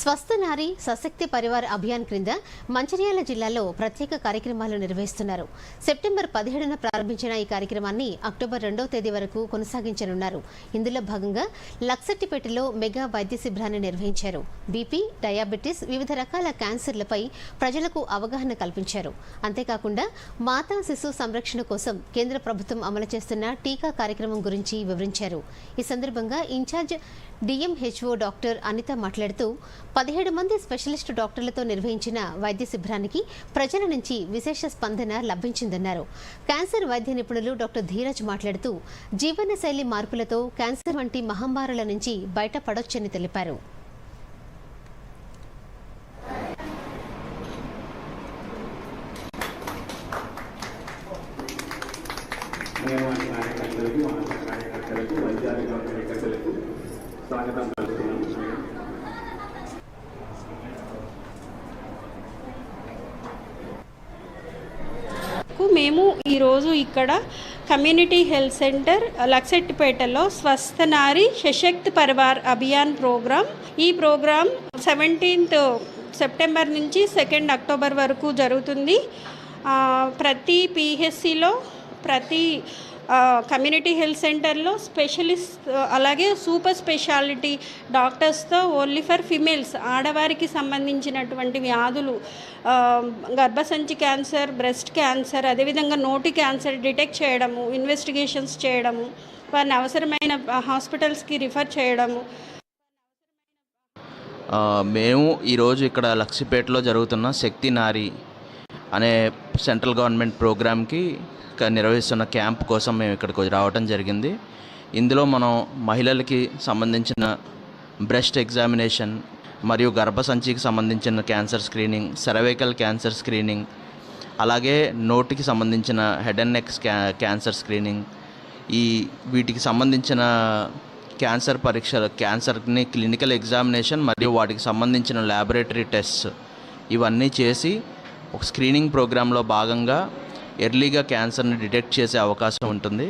స్వస్థ నారి సశక్తి పరివార్ అభియాన్ క్రింద మంచిర్యాల జిల్లాలో ప్రత్యేక కార్యక్రమాలు నిర్వహిస్తున్నారు. సెప్టెంబర్ పదిహేడున ప్రారంభించిన ఈ కార్యక్రమాన్ని అక్టోబర్ రెండవ తేదీ వరకు కొనసాగించనున్నారు. ఇందులో భాగంగా లక్సట్టిపేటలో మెగా వైద్య శిబిరాన్ని నిర్వహించారు. బీపీ డయాబెటీస్ వివిధ రకాల క్యాన్సర్లపై ప్రజలకు అవగాహన కల్పించారు. అంతేకాకుండా మాతా శిశు సంరక్షణ కోసం కేంద్ర ప్రభుత్వం అమలు చేస్తున్న టీకా కార్యక్రమం గురించి వివరించారు. ఈ సందర్భంగా ఇన్ఛార్జ్ డిఎంహెచ్ఓ డాక్టర్ అనిత మాట్లాడుతూ పదిహేడు మంది స్పెషలిస్ట్ డాక్టర్లతో నిర్వహించిన వైద్య శిబిరానికి ప్రజల నుంచి విశేష స్పందన లభించిందన్నారు. క్యాన్సర్ వైద్య నిపుణులు డాక్టర్ ధీరజ్ మాట్లాడుతూ జీవనశైలి మార్పులతో క్యాన్సర్ వంటి మహమ్మారుల నుంచి బయటపడొచ్చని తెలిపారు. కార్యకర్తలకు ఆశా కార్యకర్తలకు వైద్యాధికార కార్యకర్తలకు స్వాగతం. మేము ఈరోజు ఇక్కడ కమ్యూనిటీ హెల్త్ సెంటర్ లక్సెట్టిపేటలో స్వస్థ నారి సశక్త్ పరివార్ అభియాన్ ప్రోగ్రాం. ఈ ప్రోగ్రామ్ సెవెంటీన్త్ సెప్టెంబర్ నుంచి సెకండ్ అక్టోబర్ వరకు జరుగుతుంది. ప్రతి పిహెచ్సిలో ప్రతి కమ్యూనిటీ హెల్త్ సెంటర్లో స్పెషలిస్ట్ అలాగే సూపర్ స్పెషాలిటీ డాక్టర్స్తో ఓన్లీ ఫర్ ఫిమేల్స్ ఆడవారికి సంబంధించినటువంటి వ్యాధులు గర్భసంచి క్యాన్సర్ బ్రెస్ట్ క్యాన్సర్ అదేవిధంగా నోటి క్యాన్సర్ డిటెక్ట్ చేయడము ఇన్వెస్టిగేషన్స్ చేయడము వారిని అవసరమైన హాస్పిటల్స్కి రిఫర్ చేయడము. మేము ఈరోజు ఇక్కడ లక్ష్మీపేటలో జరుగుతున్న శక్తి నారి అనే సెంట్రల్ గవర్నమెంట్ ప్రోగ్రామ్కి నిర్వహిస్తున్న క్యాంప్ కోసం మేము ఇక్కడికి రావడం జరిగింది. ఇందులో మనం మహిళలకి సంబంధించిన బ్రెస్ట్ ఎగ్జామినేషన్ మరియు గర్భసంచికి సంబంధించిన cancer screening cervical cancer screening అలాగే నోటికి సంబంధించిన హెడ్ అండ్ నెక్ క్యా క్యాన్సర్ స్క్రీనింగ్ ఈ వీటికి సంబంధించిన క్యాన్సర్ పరీక్షలు క్యాన్సర్ని క్లినికల్ ఎగ్జామినేషన్ మరియు వాటికి సంబంధించిన ల్యాబొరేటరీ టెస్ట్ ఇవన్నీ చేసి ఒక స్క్రీనింగ్ ప్రోగ్రాంలో భాగంగా ఎర్లీగా క్యాన్సర్ని డిటెక్ట్ చేసే అవకాశం ఉంటుంది.